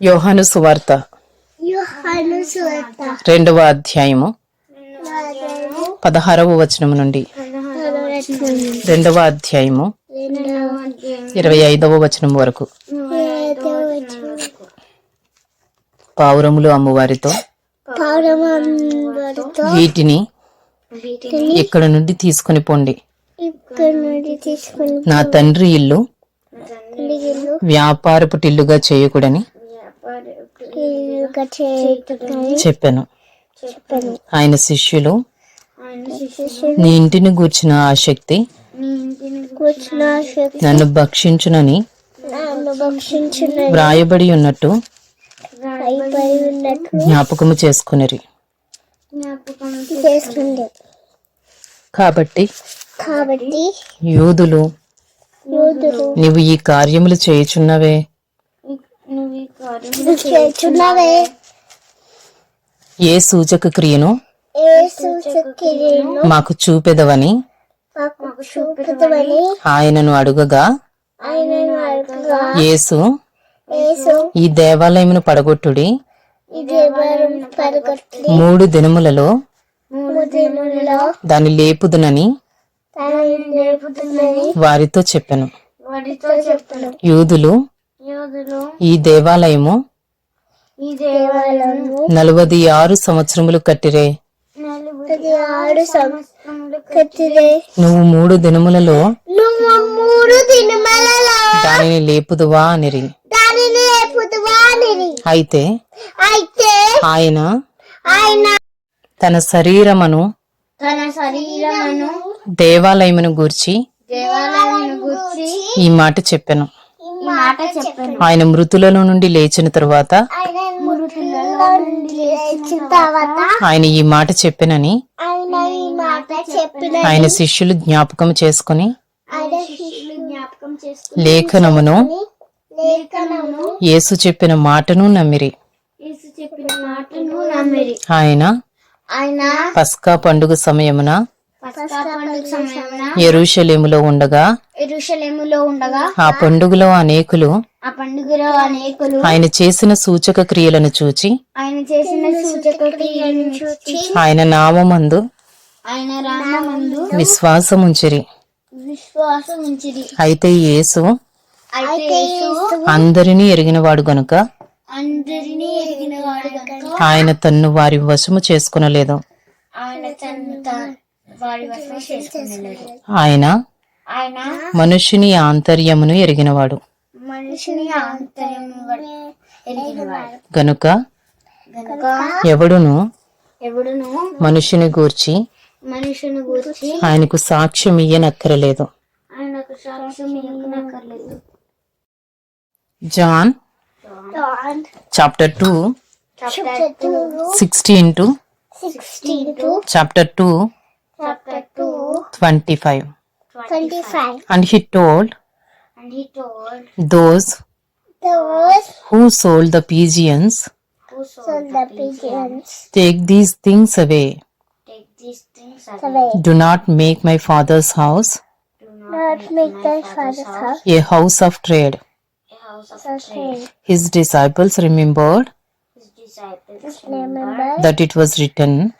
యోహాను సువార్త. రెండవ అధ్యాయము. పదహారవ వచనం నుండి. రెండవ అధ్యాయము. ఇరవై ఐదవ వచనం వరకు. పావురములు అమ్మవారితో వీటిని ఇక్కడ నుండి తీసుకుని పోండి నా తండ్రి ఇల్లు వ్యాపారపు టిల్లుగా చేయకూడని చెప్పాను. చెప్పాను ఆయన శిష్యులు. నీ ఇంటిని గూర్చిన ఆసక్తి నన్ను భక్షించునని వ్రాయబడి ఉన్నట్టు జ్ఞాపకము చేసుకునిరి. చేస్తుంది కాబట్టి కాబట్టి యూదులు యూదులు నీవు ఈ కార్యములు చేయుచున్నవే. ఏ సూచక క్రియను? ఏ మాకు చూపెదవని? మాకు ఆయనను అడుగగా? ఆయనను అడగగా? యేసు యేసు ఈ దేవాలయమును పడగొట్టుడి. ఈ దేవాలయం పరగొట్టి మూడు దినములలో మూడు దాన్ని లేపుదునని వారితో చెప్పాను. యూదులు ఈ దేవాలయము నలభై ఆరు సంవత్సరములు కట్టిరే. నువ్వు మూడు దినములలో దానిని లేపుదువా అనిరి. అని అయితే ఆయన తన శరీరమును తన శరీరమును దేవాలయమును గూర్చి దేవాలయమును గురించి ఈ మాట చెప్పాను. మాట చెప్పాను. ఆయన మృతులలో నుండి లేచిన తరువాత ఆయన మృతులలో నుండి లేచిన తర్వాత ఆయన ఈ మాట చెప్పానని ఆయన ఈ మాట చెప్పిన ఆయన శిష్యులు జ్ఞాపకం చేసుకుని ఆయన శిష్యులు జ్ఞాపకం చేసుకుని లేఖనమును లేఖనము యేసు చెప్పిన మాటను నమ్మిరి. యేసు చెప్పిన మాటను నమ్మిరి. ఆయన పస్కా పండుగ సమయమున ఎరుషలేములో ఉండగా ఎరుషలేములో ఉండగా ఆ పండుగలో అనేకులు ఆ పండుగలో అనేకులు ఆయన చేసిన సూచక క్రియలను చూచి ఆయన చేసిన సూచక క్రియలను చూచి ఆయన నామమందు ఆయన రామమందు విశ్వాసముంచిరి. విశ్వాసం ఉంచిరి అయితే యేసు అయితే యేసు అందరినీ ఎరిగినవాడు గనుక అందరినీ ఎరిగిన వాడు కనుక ఆయన తన్ను వారి వశము చేసుకునలేదు. ఆయన తను ఆయన మనుష్యుని ఆంతర్యమును ఎరిగినవాడు. మనిషిని గనుక గనుక ఎవడును ఎవడును మనుషుని గూర్చి మనుషుని గురించి ఆయనకు సాక్ష్యం ఇయ్యనక్కరలేదు. ఆయనకు సాక్ష్యం ఇవ్వనక్కర్లేదు John chapter two sixteen to chapter two chapter 2, 25. And he told And he told those Those who sold the pigeons, who sold the pigeons take these things away. Take these things away. Do not make my father's house Do Not make my father's house a house of trade. a house of trade. shame. His disciples remembered His disciples remember that it was written,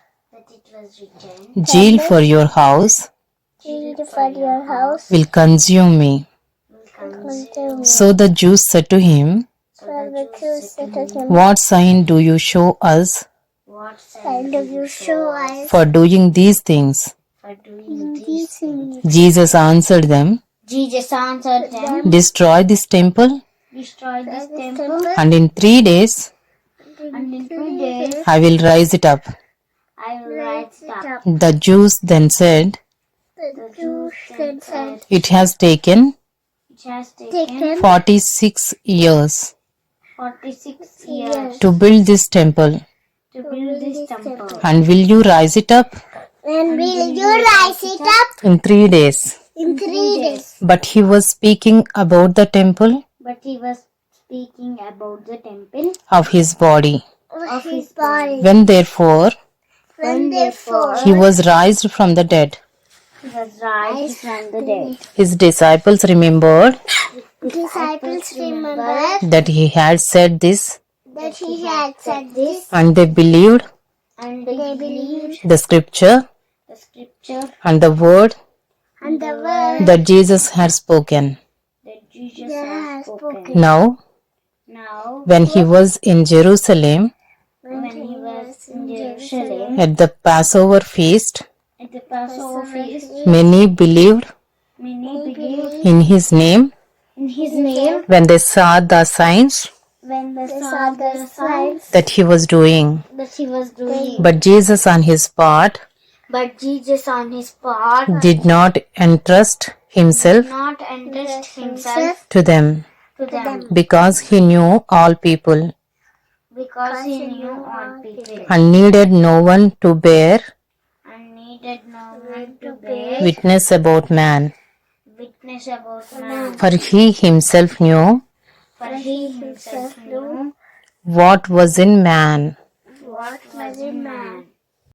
Zeal for your house Yield for your house will consume me. consume. So the Jews said to him, So the Jews said to him, What sign do you show us do you show us for doing these things? doing these things? Jesus answered them, Jesus answered them, Destroy this temple, Destroy this temple, and in three days and in three days I will rise it up. I will rise it up. The Jews then said, The Jews then said, It has taken It has taken 46 years 46 years to build this temple, to build this temple. and will you rise it up And will you rise it up in three days? in three days? But he was speaking about the temple But he was speaking about the temple of his body. of his body. When therefore When therefore he was raised from the dead, he was raised from the dead, his disciples remembered disciples remembered that he had said this. that he had said this, and they believed and they believed the scripture the scripture and the word and the word that Jesus had spoken. that Jesus has spoken. Now, Now, when he was in Jerusalem when he was in Jerusalem. At the Passover feast, at the Passover feast, many believed many believed in his name. in his name. When they saw the signs when they saw the signs that he was doing. that he was doing. But Jesus, on his part, But Jesus, on his part, did not entrust himself not entrust himself to them to them. because he knew all people because he knew all people and needed no one to bear and needed no one to bear witness about man. witness about man. For he himself knew For he himself knew what was in man, what was in man,